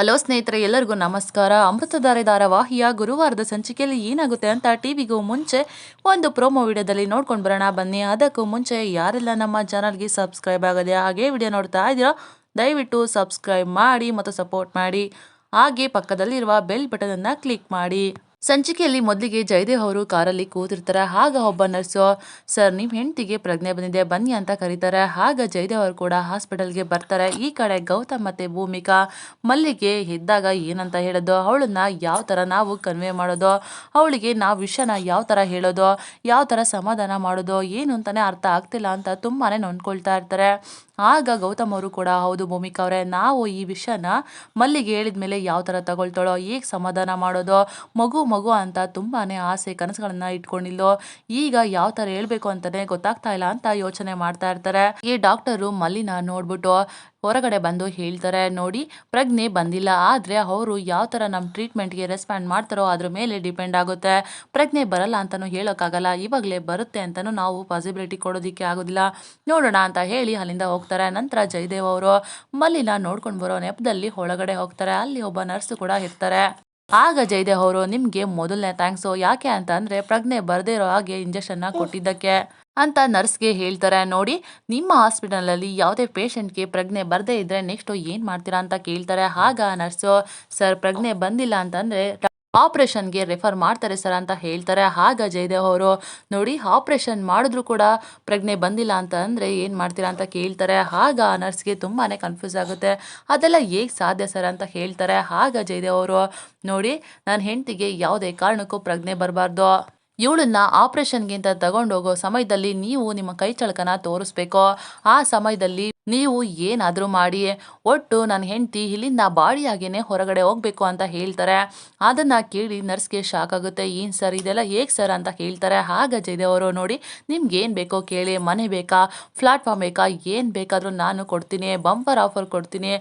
Hello ಸ್ನೇಹಿತರೆ, ಎಲ್ಲರಿಗೂ ನಮಸ್ಕಾರ. ಅಮೃತಧಾರೆ ಧಾರಾವಾಹಿಯ ಗುರುವಾರದ ಸಂಚಿಕೆಯಲ್ಲಿ ಏನಾಗುತ್ತೆ ಅಂತ ಟಿವಿಗೂ ಮುಂಚೆ ಒಂದು ಪ್ರೋಮೋ ವಿಡಿಯೋದಲ್ಲಿ ನೋಡ್ಕೊಂಡು ಬರೋಣ. ಬನ್ನಿ. ಅದಕ್ಕೂ ಮುಂಚೆ ಯಾರೆಲ್ಲ ನಮ್ಮ ಚಾನಲ್ಗೆ ಸಬ್ಸ್ಕ್ರೈಬ್ ಆಗದೆ ಹಾಗೆ ವಿಡಿಯೋ ನೋಡ್ತಾ ಇದ್ದೀರೋ, ದಯವಿಟ್ಟು ಸಬ್ಸ್ಕ್ರೈಬ್ ಮಾಡಿ ಮತ್ತು ಸಪೋರ್ಟ್ ಮಾಡಿ. ಹಾಗೆ ಪಕ್ಕದಲ್ಲಿರುವ ಬೆಲ್ ಬಟನನ್ನು ಕ್ಲಿಕ್ ಮಾಡಿ. ಸಂಚಿಕೆಯಲ್ಲಿ ಮೊದಲಿಗೆ ಜಯದೇವ್ ಅವರು ಕಾರಲ್ಲಿ ಕೂತಿರ್ತಾರೆ. ಆಗ ಒಬ್ಬ ನರ್ಸು, ಸರ್ ನಿಮ್ಮ ಹೆಂಡತಿಗೆ ಪ್ರಜ್ಞೆ ಬಂದಿದೆ, ಬನ್ನಿ ಅಂತ ಕರೀತಾರೆ. ಆಗ ಜಯದೇವ್ ಅವರು ಕೂಡ ಹಾಸ್ಪಿಟಲ್ಗೆ ಬರ್ತಾರೆ. ಈ ಕಡೆ ಗೌತಮ್ ಮತ್ತೆ ಭೂಮಿಕಾ, ಮಲ್ಲಿಗೆ ಎದ್ದಾಗ ಏನಂತ ಹೇಳೋದು? ಅವಳನ್ನ ಯಾವ ಥರ ನಾವು ಕನ್ವೆ ಮಾಡೋದು? ಅವಳಿಗೆ ನಾವು ವಿಷಯನ ಯಾವ ಥರ ಹೇಳೋದು? ಯಾವ ಥರ ಸಮಾಧಾನ ಮಾಡೋದು? ಏನು ಅಂತಾನೆ ಅರ್ಥ ಆಗ್ತಿಲ್ಲ ಅಂತ ತುಂಬಾನೇ ನೊಂದ್ಕೊಳ್ತಾ ಇರ್ತಾರೆ. ಆಗ ಗೌತಮ್ ಅವರು ಕೂಡ, ಹೌದು ಭೂಮಿಕಾ ಅವರೇ, ನಾವು ಈ ವಿಷಯನ ಮಲ್ಲಿಗೆ ಹೇಳಿದ ಮೇಲೆ ಯಾವ ಥರ ತಗೊಳ್ತಾಳೋ, ಹೇಗೆ ಸಮಾಧಾನ ಮಾಡೋದು? ಮಗು ಮಗು ಅಂತ ತುಂಬಾನೇ ಆಸೆ ಕನಸುಗಳನ್ನ ಇಟ್ಕೊಂಡಿಲ್ಲೋ, ಈಗ ಯಾವ ತರ ಹೇಳ್ಬೇಕು ಅಂತಾನೆ ಗೊತ್ತಾಗ್ತಾ ಇಲ್ಲ ಅಂತ ಯೋಚನೆ ಮಾಡ್ತಾ ಇರ್ತಾರೆ. ಈ ಡಾಕ್ಟರು ಮಲ್ಲಿನ ನೋಡ್ಬಿಟ್ಟು ಹೊರಗಡೆ ಬಂದು ಹೇಳ್ತಾರೆ, ನೋಡಿ, ಪ್ರಜ್ಞೆ ಬಂದಿಲ್ಲ, ಆದ್ರೆ ಅವರು ಯಾವ ಥರ ನಮ್ಮ ಟ್ರೀಟ್ಮೆಂಟ್ಗೆ ರೆಸ್ಪಾಂಡ್ ಮಾಡ್ತಾರೋ ಅದ್ರ ಮೇಲೆ ಡಿಪೆಂಡ್ ಆಗುತ್ತೆ. ಪ್ರಜ್ಞೆ ಬರಲ್ಲ ಅಂತಾನೂ ಹೇಳೋಕ್ಕಾಗಲ್ಲ, ಇವಾಗಲೇ ಬರುತ್ತೆ ಅಂತಲೂ ನಾವು ಪಾಸಿಬಿಲಿಟಿ ಕೊಡೋದಿಕ್ಕೆ ಆಗೋದಿಲ್ಲ. ನೋಡೋಣ ಅಂತ ಹೇಳಿ ಅಲ್ಲಿಂದ ಹೋಗ್ತಾರೆ. ನಂತರ ಜಯದೇವ್ ಅವರು ಮಲ್ಲಿನ ನೋಡ್ಕೊಂಡು ಬರೋ ನೆಪದಲ್ಲಿ ಒಳಗಡೆ ಹೋಗ್ತಾರೆ. ಅಲ್ಲಿ ಒಬ್ಬ ನರ್ಸ್ ಕೂಡ ಇರ್ತಾರೆ. ಆಗ ಜಯದೇವ್ ಅವರು ನಿಮಗೆ ಮೊದಲನೇ ಥ್ಯಾಂಕ್ಸ್ ಯಾಕೆ ಅಂತ ಅಂದರೆ ಪ್ರಜ್ಞೆ ಬರದೇ ಇರೋ ಹಾಗೆ ಇಂಜೆಕ್ಷನ್ನ ಕೊಟ್ಟಿದ್ದಕ್ಕೆ ಅಂತ ನರ್ಸ್ಗೆ ಹೇಳ್ತಾರೆ. ನೋಡಿ, ನಿಮ್ಮ ಹಾಸ್ಪಿಟಲಲ್ಲಿ ಯಾವುದೇ ಪೇಷಂಟ್ಗೆ ಪ್ರಜ್ಞೆ ಬರದೇ ಇದ್ರೆ ನೆಕ್ಸ್ಟು ಏನು ಮಾಡ್ತೀರಾ ಅಂತ ಕೇಳ್ತಾರೆ. ಆಗ ನರ್ಸ್, ಸರ್, ಪ್ರಜ್ಞೆ ಬಂದಿಲ್ಲ ಅಂತಂದರೆ ಆಪ್ರೇಷನ್ಗೆ ರೆಫರ್ ಮಾಡ್ತಾರೆ ಸರ್ ಅಂತ ಹೇಳ್ತಾರೆ. ಆಗ ಜಯದೇವ್ ಅವರು, ನೋಡಿ, ಆಪ್ರೇಷನ್ ಮಾಡಿದ್ರು ಕೂಡ ಪ್ರಜ್ಞೆ ಬಂದಿಲ್ಲ ಅಂತ ಅಂದರೆ ಏನು ಮಾಡ್ತೀರಾ ಅಂತ ಕೇಳ್ತಾರೆ. ಆಗ ಆ ನರ್ಸ್ಗೆ ತುಂಬಾ ಕನ್ಫ್ಯೂಸ್ ಆಗುತ್ತೆ. ಅದೆಲ್ಲ ಹೇಗೆ ಸಾಧ್ಯ ಸರ್ ಅಂತ ಹೇಳ್ತಾರೆ. ಆಗ ಜಯದೇವ್ ಅವರು, ನೋಡಿ ನನ್ನ ಹೆಂಡತಿಗೆ ಯಾವುದೇ ಕಾರಣಕ್ಕೂ ಪ್ರಜ್ಞೆ ಬರಬಾರ್ದು. ಇವಳನ್ನ ಆಪ್ರೇಷನ್ಗಿಂತ ತಗೊಂಡೋಗೋ ಸಮಯದಲ್ಲಿ ನೀವು ನಿಮ್ಮ ಕೈ ಚಳಕನ ತೋರಿಸ್ಬೇಕು. ಆ ಸಮಯದಲ್ಲಿ ನೀವು ಏನಾದರೂ ಮಾಡಿ ಒಟ್ಟು ನನ್ನ ಹೆಂಡತಿ ಇಲ್ಲಿಂದ ಬಾಡಿಯಾಗೇನೆ ಹೊರಗಡೆ ಹೋಗಬೇಕು ಅಂತ ಹೇಳ್ತಾರೆ. ಅದನ್ನು ಕೇಳಿ ನರ್ಸ್ಗೆ ಶಾಕ್ ಆಗುತ್ತೆ. ಏನು ಸರ್ ಇದೆಲ್ಲ ಹೇಗೆ ಸರ್ ಅಂತ ಹೇಳ್ತಾರೆ. ಆಗ ಜಯದೇವರು ನೋಡಿ ನಿಮ್ಗೆ ಏನು ಬೇಕೋ ಕೇಳಿ, ಮನೆ ಬೇಕಾ ಪ್ಲಾಟ್ಫಾರ್ಮ್ ಬೇಕಾ, ಏನು ಬೇಕಾದರೂ ನಾನು ಕೊಡ್ತೀನಿ ಬಂಪರ್ ಆಫರ್ ಕೊಡ್ತೀನಿ.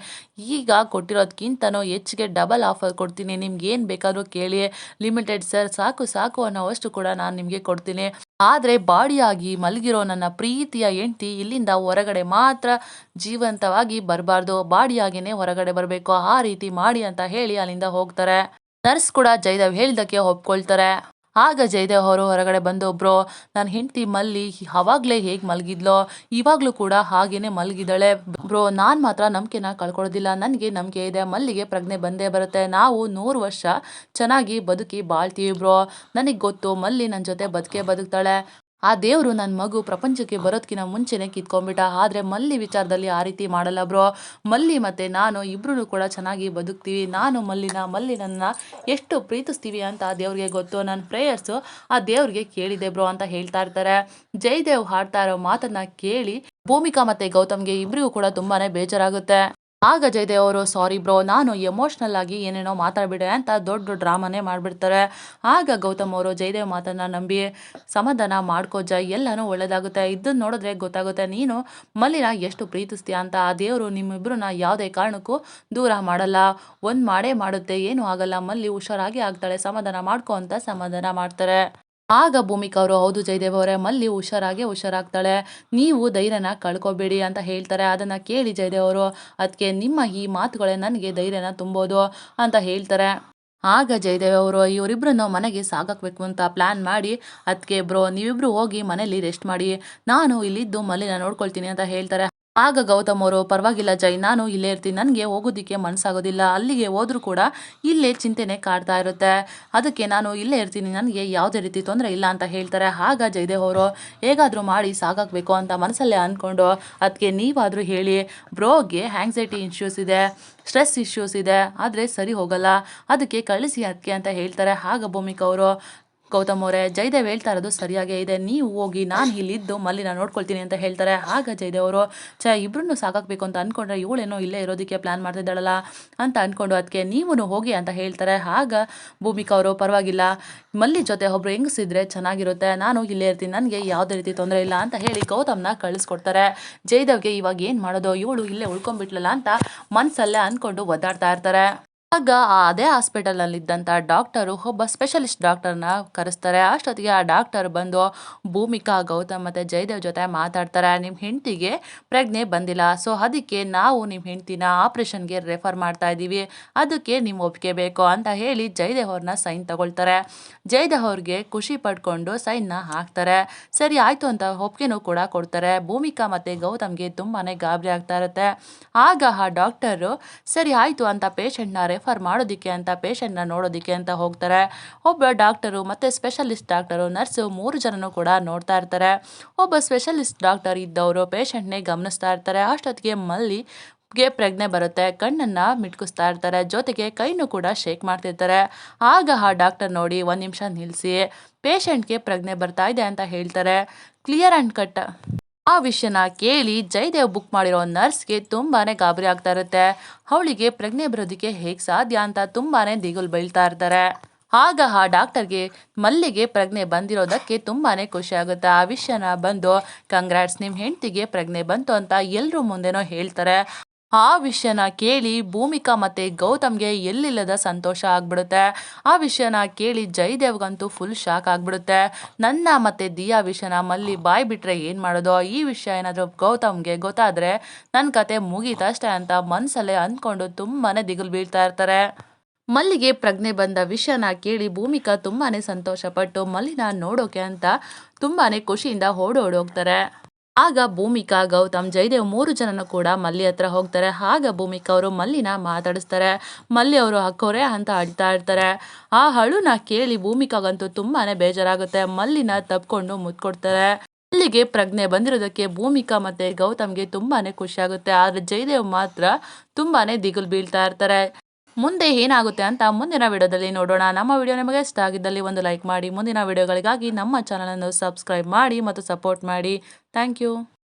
ಈಗ ಕೊಟ್ಟಿರೋದಕ್ಕಿಂತನೂ ಹೆಚ್ಚಿಗೆ ಡಬಲ್ ಆಫರ್ ಕೊಡ್ತೀನಿ. ನಿಮ್ಗೆ ಏನು ಬೇಕಾದರೂ ಕೇಳಿ ಲಿಮಿಟೆಡ್ ಸರ್ ಸಾಕು ಸಾಕು ಅನ್ನೋವಷ್ಟು ಕೂಡ ನಾನು ನಿಮಗೆ ಕೊಡ್ತೀನಿ. ಆದರೆ ಬಾಡಿಯಾಗಿ ಮಲಗಿರೋ ನನ್ನ ಪ್ರೀತಿಯ ಹೆಂಡತಿ ಇಲ್ಲಿಂದ ಹೊರಗಡೆ ಮಾತ್ರ ಜೀವಂತವಾಗಿ ಬರಬಾರ್ದು. ಬಾಡಿಯಾಗಿನೇ ಹೊರಗಡೆ ಬರಬೇಕು. ಆ ರೀತಿ ಮಾಡಿ ಅಂತ ಹೇಳಿ ಅಲ್ಲಿಂದ ಹೋಗ್ತಾರೆ. ನರ್ಸ್ ಕೂಡ ಜಯದೇವ್ ಹೇಳಿದ್ದಕ್ಕೆ ಒಪ್ಕೊಳ್ತಾರೆ. ಆಗ ಜಯದೇವ್ ಅವರು ಹೊರಗಡೆ ಬಂದು, ಬ್ರೋ ನನ್ನ ಹೆಂಡತಿ ಮಲ್ಲಿ, ಅವಾಗಲೇ ಹೇಗೆ ಮಲಗಿದ್ಲೋ, ಇವಾಗಲೂ ಕೂಡ ಹಾಗೇನೆ ಮಲಗಿದ್ದಾಳೆ. ಬ್ರೋ, ನಾನು ಮಾತ್ರ ನಂಬಿಕೆನ ಕಳ್ಕೊಳ್ಳೋದಿಲ್ಲ ನನಗೆ ನಂಬಿಕೆ ಇದೆ. ಮಲ್ಲಿಗೆ ಪ್ರಜ್ಞೆ ಬಂದೇ ಬರುತ್ತೆ. ನಾವು ನೂರು ವರ್ಷ ಚೆನ್ನಾಗಿ ಬದುಕಿ ಬಾಳ್ತೀವಿ ಬ್ರೋ. ನನಗೆ ಗೊತ್ತು ಮಲ್ಲಿ ನನ್ನ ಜೊತೆ ಬದುಕೇ ಬದುಕ್ತಾಳೆ. ಆ ದೇವರು ನನ್ನ ಮಗು ಪ್ರಪಂಚಕ್ಕೆ ಬರೋದಕ್ಕಿಂತ ಮುಂಚೆನೆ ಕಿತ್ಕೊಂಡ್ಬಿಟ್ಟ. ಆದರೆ ಮಲ್ಲಿ ವಿಚಾರದಲ್ಲಿ ಆ ರೀತಿ ಮಾಡಲ್ಲ ಬ್ರೋ. ಮಲ್ಲಿ ಮತ್ತು ನಾನು ಇಬ್ಬರೂ ಕೂಡ ಚೆನ್ನಾಗಿ ಬದುಕ್ತೀವಿ. ನಾನು ಮಲ್ಲಿನ, ಮಲ್ಲಿ ನನ್ನ ಎಷ್ಟು ಪ್ರೀತಿಸ್ತೀವಿ ಅಂತ ಆ ದೇವ್ರಿಗೆ ಗೊತ್ತು. ನನ್ನ ಪ್ರೇಯರ್ಸು ಆ ದೇವ್ರಿಗೆ ಕೇಳಿದೆ ಬ್ರೋ ಅಂತ ಹೇಳ್ತಾ ಇರ್ತಾರೆ. ಜಯದೇವ್ ಹಾಡ್ತಾ ಇರೋ ಮಾತನ್ನ ಕೇಳಿ ಭೂಮಿಕಾ ಮತ್ತು ಗೌತಮ್ಗೆ ಇಬ್ಬರಿಗೂ ಕೂಡ ತುಂಬಾ ಬೇಜಾರಾಗುತ್ತೆ. ಆಗ ಜಯದೇವ್ ಅವರು ಸಾರಿ ಬ್ರೋ, ನಾನು ಎಮೋಷ್ನಲ್ ಆಗಿ ಏನೇನೋ ಮಾತಾಡ್ಬಿಡೆ ಅಂತ ದೊಡ್ಡ ಡ್ರಾಮಾನೇ ಮಾಡಿಬಿಡ್ತಾರೆ. ಆಗ ಗೌತಮ್ ಅವರು, ಜಯದೇವ್ ಮಾತನ್ನು ನಂಬಿ ಸಮಾಧಾನ ಮಾಡ್ಕೋ ಜೈ ಎಲ್ಲನೂ ಒಳ್ಳೇದಾಗುತ್ತೆ. ಇದನ್ನ ನೋಡಿದ್ರೆ ಗೊತ್ತಾಗುತ್ತೆ, ನೀನು ಮಲ್ಲಿನ ಎಷ್ಟು ಪ್ರೀತಿಸ್ತೀಯ ಅಂತ. ಆ ದೇವರು ನಿಮ್ಮಿಬ್ಬರನ್ನ ಯಾವುದೇ ಕಾರಣಕ್ಕೂ ದೂರ ಮಾಡಲ್ಲ. ಒಂದು ಮಾಡೇ ಮಾಡುತ್ತೆ, ಏನೂ ಆಗಲ್ಲ. ಮಲ್ಲಿ ಹುಷಾರಾಗಿ ಆಗ್ತಾಳೆ. ಸಮಾಧಾನ ಮಾಡ್ಕೊ ಅಂತ ಸಮಾಧಾನ ಮಾಡ್ತಾರೆ. ಆಗ ಭೂಮಿಕಾ ಅವರು ಹೌದು ಜಯದೇವ್ ಅವರೇ, ಮಲ್ಲಿ ಹುಷಾರಾಗೆ ಹುಷಾರಾಗ್ತಾಳೆ. ನೀವು ಧೈರ್ಯನ ಕಳ್ಕೊಬೇಡಿ ಅಂತ ಹೇಳ್ತಾರೆ. ಅದನ್ನು ಕೇಳಿ ಜಯದೇವ್ ಅವರು ಅದಕ್ಕೆ ನಿಮ್ಮ ಈ ಮಾತುಗಳೇ ನನಗೆ ಧೈರ್ಯನ ತುಂಬೋದು ಅಂತ ಹೇಳ್ತಾರೆ. ಆಗ ಜಯದೇವ್ ಅವರು ಇವರಿಬ್ಬರನ್ನು ಮನೆಗೆ ಸಾಗಾಕಬೇಕು ಅಂತ ಪ್ಲ್ಯಾನ್ ಮಾಡಿ. ಅದಕ್ಕೆ ಬ್ರೋ, ನೀವಿಬ್ರು ಹೋಗಿ ಮನೇಲಿ ರೆಸ್ಟ್ ಮಾಡಿ. ನಾನು ಇಲ್ಲಿದ್ದು ಮಲ್ಲಿನ ನೋಡ್ಕೊಳ್ತೀನಿ ಅಂತ ಹೇಳ್ತಾರೆ. ಆಗ ಗೌತಮ್ ಅವರು, ಪರವಾಗಿಲ್ಲ ಜೈ, ನಾನು ಇಲ್ಲೇ ಇರ್ತೀನಿ. ನನಗೆ ಹೋಗೋದಕ್ಕೆ ಮನಸ್ಸಾಗೋದಿಲ್ಲ. ಅಲ್ಲಿಗೆ ಹೋದರೂ ಕೂಡ ಇಲ್ಲೇ ಚಿಂತೆನೆ ಕಾಡ್ತಾ ಇರುತ್ತೆ. ಅದಕ್ಕೆ ನಾನು ಇಲ್ಲೇ ಇರ್ತೀನಿ. ನನಗೆ ಯಾವುದೇ ರೀತಿ ತೊಂದರೆ ಇಲ್ಲ ಅಂತ ಹೇಳ್ತಾರೆ. ಆಗ ಜಯದೇವ್ ಅವರು, ಹೇಗಾದರೂ ಮಾಡಿ ಸಾಗಾಕಬೇಕು ಅಂತ ಮನಸ್ಸಲ್ಲೇ ಅಂದ್ಕೊಂಡು ಅದಕ್ಕೆ ನೀವಾದರೂ ಹೇಳಿ, ಬ್ರೋಗೆ ಹ್ಯಾಂಗ್ಸೈಟಿ ಇಶ್ಯೂಸ್ ಇದೆ ಸ್ಟ್ರೆಸ್ ಇಶ್ಯೂಸ್ ಇದೆ, ಆದರೆ ಸರಿ ಹೋಗಲ್ಲ. ಅದಕ್ಕೆ ಕಳಿಸಿ ಅದಕ್ಕೆ ಅಂತ ಹೇಳ್ತಾರೆ. ಆಗ ಭೂಮಿಕಾ ಅವರು ಗೌತಮ್ ಅವರೇ, ಜಯದೇವ್ ಹೇಳ್ತಾ ಇರೋದು ಸರಿಯಾಗೇ ಇದೆ. ನೀವು ಹೋಗಿ, ನಾನು ಇಲ್ಲಿದ್ದು ಮಲ್ಲಿನ ನೋಡ್ಕೊಳ್ತೀನಿ ಅಂತ ಹೇಳ್ತಾರೆ. ಆಗ ಜಯದೇವ್ ಅವರು ಚ ಇಬ್ಬರನ್ನು ಸಾಕಾಗಬೇಕು ಅಂತ ಅಂದ್ಕೊಂಡ್ರೆ ಇವಳೇನೋ ಇಲ್ಲೇ ಇರೋದಕ್ಕೆ ಪ್ಲ್ಯಾನ್ ಮಾಡ್ತಿದ್ದಾಳಲ್ಲ ಅಂತ ಅಂದ್ಕೊಂಡು ಅದಕ್ಕೆ ನೀವು ಹೋಗಿ ಅಂತ ಹೇಳ್ತಾರೆ. ಆಗ ಭೂಮಿಕಾ ಅವರು, ಪರವಾಗಿಲ್ಲ. ಮಲ್ಲಿ ಜೊತೆ ಒಬ್ರು ಹೆಂಗಸಿದ್ರೆ ಚೆನ್ನಾಗಿರುತ್ತೆ. ನಾನು ಇಲ್ಲೇ ಇರ್ತೀನಿ. ನನಗೆ ಯಾವುದೇ ರೀತಿ ತೊಂದರೆ ಇಲ್ಲ ಅಂತ ಹೇಳಿ ಗೌತಮ್ನ ಕಳಿಸ್ಕೊಡ್ತಾರೆ. ಜಯದೇವ್ಗೆ ಇವಾಗ ಏನು ಮಾಡೋದು? ಇವಳು ಇಲ್ಲೇ ಉಳ್ಕೊಂಡ್ಬಿಟ್ಲಲ್ಲ ಅಂತ ಮನಸ್ಸಲ್ಲೇ ಅಂದ್ಕೊಂಡು ಒದ್ದಾಡ್ತಾ ಇರ್ತಾರೆ. ಆಗ ಆ ಅದೇ ಹಾಸ್ಪಿಟಲ್‌ನಲ್ಲಿದ್ದಂಥ ಡಾಕ್ಟರು ಒಬ್ಬ ಸ್ಪೆಷಲಿಸ್ಟ್ ಡಾಕ್ಟರ್‌ನ ಕರೆಸ್ತಾರೆ. ಅಷ್ಟೊತ್ತಿಗೆ ಆ ಡಾಕ್ಟರ್ ಬಂದು ಭೂಮಿಕಾ, ಗೌತಮ್ ಮತ್ತು ಜಯದೇವ್ ಜೊತೆ ಮಾತಾಡ್ತಾರೆ. "ನಿಮ್ಮ ಹೆಂಡ್ತಿಗೆ ಪ್ರಜ್ಞೆ ಬಂದಿಲ್ಲ. ಸೊ ಅದಕ್ಕೆ ನಾವು ನಿಮ್ಮ ಹೆಂಡ್ತಿನ ಆಪ್ರೇಷನ್ಗೆ ರೆಫರ್ ಮಾಡ್ತಾ ಇದ್ದೀವಿ. ಅದಕ್ಕೆ ನಿಮ್ಮ ಒಪ್ಪಿಗೆ ಬೇಕು" ಅಂತ ಹೇಳಿ ಜಯದೇವ್ ಅವ್ರನ್ನ ಸೈನ್ ತಗೊಳ್ತಾರೆ. ಜಯದೇವ್ ಅವ್ರಿಗೆ ಖುಷಿ ಪಡ್ಕೊಂಡು ಸೈನ್‌ನ ಹಾಕ್ತಾರೆ. ಸರಿ ಆಯಿತು ಅಂತ ಒಪ್ಪಿಗೆನೂ ಕೂಡ ಕೊಡ್ತಾರೆ. ಭೂಮಿಕಾ ಮತ್ತು ಗೌತಮ್‌ಗೆ ತುಂಬಾ ಗಾಬರಿ ಆಗ್ತಾ ಇರುತ್ತೆ. ಆಗ ಆ ಡಾಕ್ಟರು ಸರಿ ಆಯಿತು ಅಂತ ಪೇಷಂಟ್‌ನ ರೆಫರ್ ಮಾಡೋದಕ್ಕೆ ಅಂತ ಪೇಷಂಟ್‌ನ ನೋಡೋದಕ್ಕೆ ಅಂತ ಹೋಗ್ತಾರೆ. ಒಬ್ಬ ಡಾಕ್ಟರು ಮತ್ತು ಸ್ಪೆಷಲಿಸ್ಟ್ ಡಾಕ್ಟರು, ನರ್ಸು ಮೂರು ಜನನು ಕೂಡ ನೋಡ್ತಾ ಇರ್ತಾರೆ. ಒಬ್ಬ ಸ್ಪೆಷಲಿಸ್ಟ್ ಡಾಕ್ಟರ್ ಇದ್ದವರು ಪೇಷಂಟ್‌ನೇ ಗಮನಿಸ್ತಾ ಇರ್ತಾರೆ. ಅಷ್ಟೊತ್ತಿಗೆ ಮಲ್ಲಿಗೆ ಪ್ರಜ್ಞೆ ಬರುತ್ತೆ. ಕಣ್ಣನ್ನು ಮಿಟ್ಕಿಸ್ತಾ ಇರ್ತಾರೆ. ಜೊತೆಗೆ ಕೈನೂ ಕೂಡ ಶೇಕ್ ಮಾಡ್ತಿರ್ತಾರೆ. ಆಗ ಆ ಡಾಕ್ಟರ್ ನೋಡಿ ಒಂದು ನಿಮಿಷ ನಿಲ್ಲಿಸಿ. ಪೇಷಂಟ್‌ಗೆ ಪ್ರಜ್ಞೆ ಬರ್ತಾ ಇದೆ" ಅಂತ ಹೇಳ್ತಾರೆ. ಕ್ಲಿಯರ್ ಆ್ಯಂಡ್ ಕಟ್ ಆ ವಿಷಯನ ಕೇಳಿ ಜಯದೇವ್ ಬುಕ್ ಮಾಡಿರೋ ನರ್ಸ್‌ಗೆ ತುಂಬಾನೇ ಗಾಬರಿ ಆಗ್ತಾ ಇರುತ್ತೆ. ಅವಳಿಗೆ ಪ್ರಜ್ಞೆ ಬರೋದಕ್ಕೆ ಹೇಗೆ ಸಾಧ್ಯ ಅಂತ ತುಂಬಾನೇ ದಿಗುಲ್ ಬೀಳ್ತಾ ಇರ್ತಾರೆ. ಆಗ ಆ ಡಾಕ್ಟರ್‌ಗೆ ಮಲ್ಲಿಗೆ ಪ್ರಜ್ಞೆ ಬಂದಿರೋದಕ್ಕೆ ತುಂಬಾನೇ ಖುಷಿ ಆಗುತ್ತೆ. ಆ ವಿಷಯನ ಬಂದು "ಕಂಗ್ರಾಟ್ಸ್ ನಿಮ್ಮ ಹೆಂಡ್ತಿಗೆ ಪ್ರಜ್ಞೆ ಬಂತು" ಅಂತ ಎಲ್ಲರೂ ಮುಂದೆನೋ ಹೇಳ್ತಾರೆ. ಆ ವಿಷಯನ ಕೇಳಿ ಭೂಮಿಕಾ ಮತ್ತೆ ಗೌತಮ್‌ಗೆ ಎಲ್ಲಿಲ್ಲದ ಸಂತೋಷ ಆಗ್ಬಿಡುತ್ತೆ. ಆ ವಿಷಯನ ಕೇಳಿ ಜಯದೇವ್‌ಗಂತೂ ಫುಲ್ ಶಾಕ್ ಆಗ್ಬಿಡುತ್ತೆ. ನನ್ನ ಮತ್ತೆ ದಿಯಾ ವಿಷಯನ ಮಲ್ಲಿ ಬಾಯ್ ಬಿಟ್ರೆ ಏನ್ ಮಾಡೋದು? ಈ ವಿಷಯ ಏನಾದ್ರೂ ಗೌತಮ್‌ಗೆ ಗೊತ್ತಾದ್ರೆ ನನ್ನ ಕತೆ ಮುಗೀತಷ್ಟೇ ಅಂತ ಮನ್ಸಲ್ಲೇ ಅಂದ್ಕೊಂಡು ತುಂಬಾನೇ ದಿಗಿಲು ಬೀಳ್ತಾ ಇರ್ತಾರೆ. ಮಲ್ಲಿಗೆ ಪ್ರಜ್ಞೆ ಬಂದ ವಿಷಯನ ಕೇಳಿ ಭೂಮಿಕಾ ತುಂಬಾನೇ ಸಂತೋಷಪಟ್ಟು ಮಲ್ಲಿನ ನೋಡೋಕೆ ಅಂತ ತುಂಬಾನೇ ಖುಷಿಯಿಂದ ಓಡೋಡೋಗ್ತಾರೆ. ಆಗ ಭೂಮಿಕಾ, ಗೌತಮ್, ಜಯದೇವ್ ಮೂರು ಜನನೂ ಕೂಡ ಮಲ್ಲಿ ಹತ್ರ ಹೋಗ್ತಾರೆ. ಆಗ ಭೂಮಿಕಾ ಅವರು ಮಲ್ಲಿನ ಮಾತಾಡಿಸ್ತಾರೆ. ಮಲ್ಲಿ ಅವರು ಹಕ್ಕೋರೆ ಅಂತ ಅಳ್ತಾ ಇರ್ತಾರೆ. ಆ ಹಳುನ ಕೇಳಿ ಭೂಮಿಕಾಗಂತೂ ತುಂಬಾನೇ ಬೇಜಾರಾಗುತ್ತೆ. ಮಲ್ಲಿನ ತಪ್ಕೊಂಡು ಮುತ್ಕೊಡ್ತಾರೆ ಅಲ್ಲಿಗೆ ಪ್ರಜ್ಞೆ ಬಂದಿರೋದಕ್ಕೆ ಭೂಮಿಕಾ ಮತ್ತೆ ಗೌತಮ್‌ಗೆ ತುಂಬಾನೇ ಖುಷಿ ಆಗುತ್ತೆ. ಆದ್ರೆ ಜಯದೇವ್ ಮಾತ್ರ ತುಂಬಾನೇ ದಿಗಿಲು ಬೀಳ್ತಾ ಇರ್ತಾರೆ. ಮುಂದೆ ಏನಾಗುತ್ತೆ ಅಂತ ಮುಂದಿನ ವಿಡಿಯೋದಲ್ಲಿ ನೋಡೋಣ. ನಮ್ಮ ವಿಡಿಯೋ ನಿಮಗೆ ಇಷ್ಟ ಆಗಿದ್ದಲ್ಲಿ ಒಂದು ಲೈಕ್ ಮಾಡಿ. ಮುಂದಿನ ವಿಡಿಯೋಗಳಿಗಾಗಿ ನಮ್ಮ ಚಾನಲನ್ನು ಸಬ್ಸ್ಕ್ರೈಬ್ ಮಾಡಿ ಮತ್ತು ಸಪೋರ್ಟ್ ಮಾಡಿ. Thank you